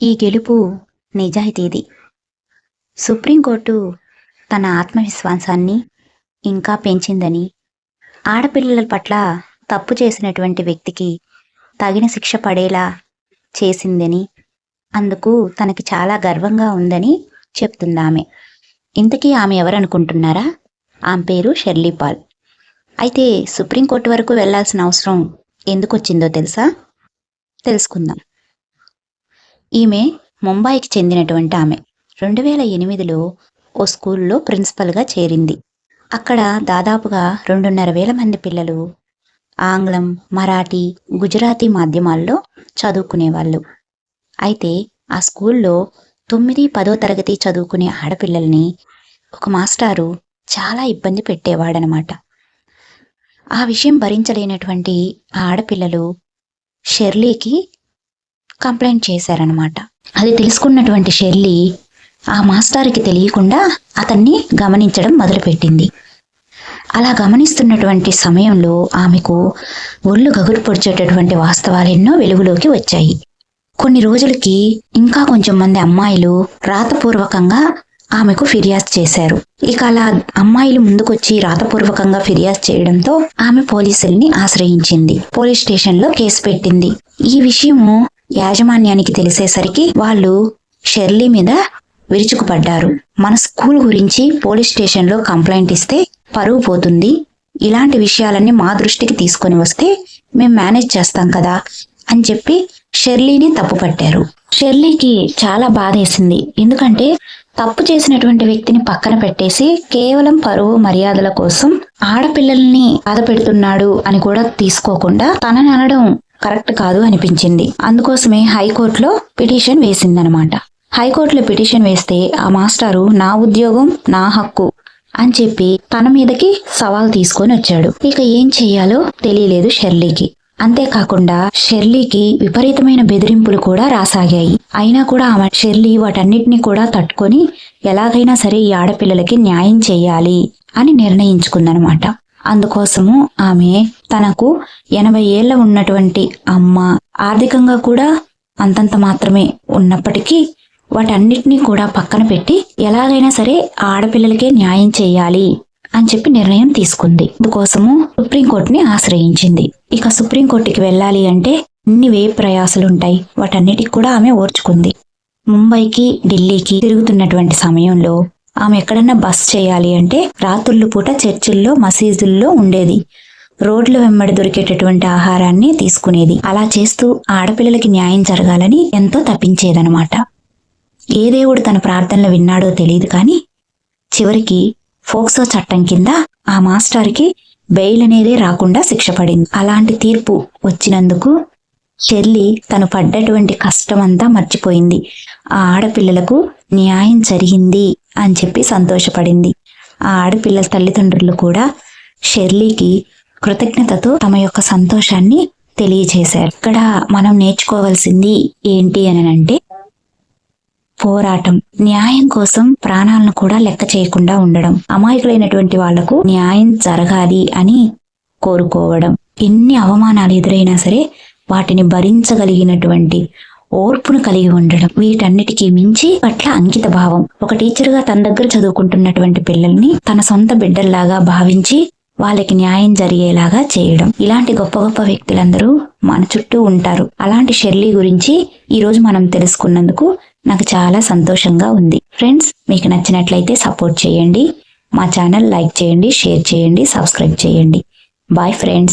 ఈ గెలుపు నిజాయితీది. సుప్రీంకోర్టు తన ఆత్మవిశ్వాసాన్ని ఇంకా పెంచిందని ఆడపిల్లల పట్ల తప్పు చేసినటువంటి వ్యక్తికి తగిన శిక్ష పడేలా చేసిందని అందుకు తనకి చాలా గర్వంగా ఉందని చెప్తుంది ఆమె ఇంతకీ ఆమె ఎవరనుకుంటున్నారా? ఆమె పేరు షెర్లీ పాల్ అయితే సుప్రీంకోర్టు వరకు వెళ్ళాల్సిన అవసరం ఎందుకు వచ్చిందో తెలుసా? తెలుసుకుందాం. ఈమె ముంబైకి చెందినటువంటి ఆమె. రెండు వేల ఎనిమిదిలో ఓ స్కూల్లో ప్రిన్సిపల్గా చేరింది. అక్కడ దాదాపుగా రెండున్నర వేల మంది పిల్లలు ఆంగ్లం మరాఠీ గుజరాతీ మాధ్యమాల్లో చదువుకునేవాళ్ళు. అయితే ఆ స్కూల్లో తొమ్మిది పదో తరగతి చదువుకునే ఆడపిల్లల్ని ఒక మాస్టారు చాలా ఇబ్బంది పెట్టేవాడనమాట. ఆ విషయం భరించలేనటువంటి ఆ ఆడపిల్లలు షెర్లీకి కంప్లైంట్ చేశారనమాట అది తెలుసుకున్నటువంటి షెర్లీ ఆ మాస్టార్కి తెలియకుండా అతన్ని గమనించడం మొదలుపెట్టింది. అలా గమనిస్తున్నటువంటి సమయంలో ఆమెకు ఒళ్ళు గగురు పొడిచేటటువంటి వాస్తవాలు ఎన్నో వెలుగులోకి వచ్చాయి. కొన్ని రోజులకి ఇంకా కొంచెం మంది అమ్మాయిలు రాతపూర్వకంగా ఆమెకు ఫిర్యాదు చేశారు. ఇక అలా అమ్మాయిలు ముందుకొచ్చి రాతపూర్వకంగా ఫిర్యాదు చేయడంతో ఆమె పోలీసుల్ని ఆశ్రయించింది. పోలీస్ స్టేషన్లో కేసు పెట్టింది. ఈ విషయము యాజమాన్యానికి తెలిసేసరికి వాళ్ళు షెర్లీ మీద విరుచుకుపడ్డారు. మన స్కూల్ గురించి పోలీస్ స్టేషన్లో కంప్లైంట్ ఇస్తే పరువు పోతుంది. ఇలాంటి విషయాలన్నీ మా దృష్టికి తీసుకొని వస్తే మేము మేనేజ్ చేస్తాం కదా అని చెప్పి షెర్లీని తప్పు పట్టారు. షెర్లీకి చాలా బాధేసింది ఎందుకంటే తప్పు చేసినటువంటి వ్యక్తిని పక్కన పెట్టేసి కేవలం పరువు మర్యాదల కోసం ఆడపిల్లల్ని బాధ పెడుతున్నాడు అని కూడా తీసుకోకుండా తనని అనడం కరెక్ట్ కాదు అనిపించింది. అందుకోసమే హైకోర్టులో పిటిషన్ వేసిందనమాట. హైకోర్టులో పిటిషన్ వేస్తే ఆ మాస్టారు నా ఉద్యోగం నా హక్కు అని చెప్పి తన మీదకి సవాల్ తీసుకొని వచ్చాడు. ఇక ఏం చెయ్యాలో తెలియలేదు షెర్లీకి. అంతేకాకుండా షెర్లీకి విపరీతమైన బెదిరింపులు కూడా రాసాగాయి. అయినా కూడా ఆమె షెర్లీ వాటన్నిటిని కూడా తట్టుకొని ఎలాగైనా సరే ఈ ఆడపిల్లలకి న్యాయం చేయాలి అని నిర్ణయించుకుందనమాట. అందుకోసము ఆమె తనకు ఎనభై ఏళ్ళ ఉన్నటువంటి అమ్మ ఆర్థికంగా కూడా అంతంత మాత్రమే ఉన్నప్పటికీ వాటన్నిటినీ కూడా పక్కన పెట్టి ఎలాగైనా సరే ఆడపిల్లలకే న్యాయం చేయాలి అని చెప్పి నిర్ణయం తీసుకుంది. అందుకోసము సుప్రీంకోర్టుని ఆశ్రయించింది. ఇక సుప్రీంకోర్టుకి వెళ్ళాలి అంటే ఇన్ని వే ప్రయాసలుంటాయి. వాటన్నిటికి కూడా ఆమె ఓర్చుకుంది. ముంబైకి ఢిల్లీకి తిరుగుతున్నటువంటి సమయంలో ఆమె ఎక్కడన్నా బస్ చేయాలి అంటే రాత్రుళ్ళు పూట చర్చిల్లో మసీదుల్లో ఉండేది. రోడ్ల వెంబడి దొరికేటటువంటి ఆహారాన్ని తీసుకునేది. అలా చేస్తూ ఆడపిల్లలకి న్యాయం జరగాలని ఎంతో తప్పించేదనమాట ఏ దేవుడు తన ప్రార్థనలు విన్నాడో తెలియదు కానీ చివరికి ఫోక్సో చట్టం కింద ఆ మాస్టర్కి బెయిల్ అనేది రాకుండా శిక్ష పడింది. అలాంటి తీర్పు వచ్చినందుకు షెర్లీ తను పడ్డటువంటి కష్టమంతా మర్చిపోయింది. ఆ ఆడపిల్లలకు న్యాయం జరిగింది అని చెప్పి సంతోషపడింది. ఆ ఆడపిల్లల తల్లిదండ్రులు కూడా షెర్లీకి కృతజ్ఞతతో తమ యొక్క సంతోషాన్ని తెలియజేశారు. ఇక్కడ మనం నేర్చుకోవాల్సింది ఏంటి అని అంటే పోరాటం. న్యాయం కోసం ప్రాణాలను కూడా లెక్క చేయకుండా ఉండడం. అమాయకులైనటువంటి వాళ్ళకు న్యాయం జరగాలి అని కోరుకోవడం. ఎన్ని అవమానాలు ఎదురైనా సరే వాటిని భరించగలిగినటువంటి ఓర్పును కలిగి ఉండడం. వీటన్నిటికీ మించి పట్ల అంకిత భావం ఒక టీచర్గా తన దగ్గర చదువుకుంటున్నటువంటి పిల్లల్ని తన సొంత బిడ్డల్లాగా భావించి వాళ్ళకి న్యాయం జరిగేలాగా చేయడం. ఇలాంటి గొప్ప గొప్ప వ్యక్తులందరూ మన చుట్టూ ఉంటారు. అలాంటి షెర్లీ గురించి ఈ రోజు మనం తెలుసుకున్నందుకు నాకు చాలా సంతోషంగా ఉంది. ఫ్రెండ్స్ మీకు నచ్చినట్లయితే సపోర్ట్ చేయండి. మా ఛానల్ లైక్ చేయండి షేర్ చేయండి సబ్స్క్రైబ్ చేయండి. Bye friends.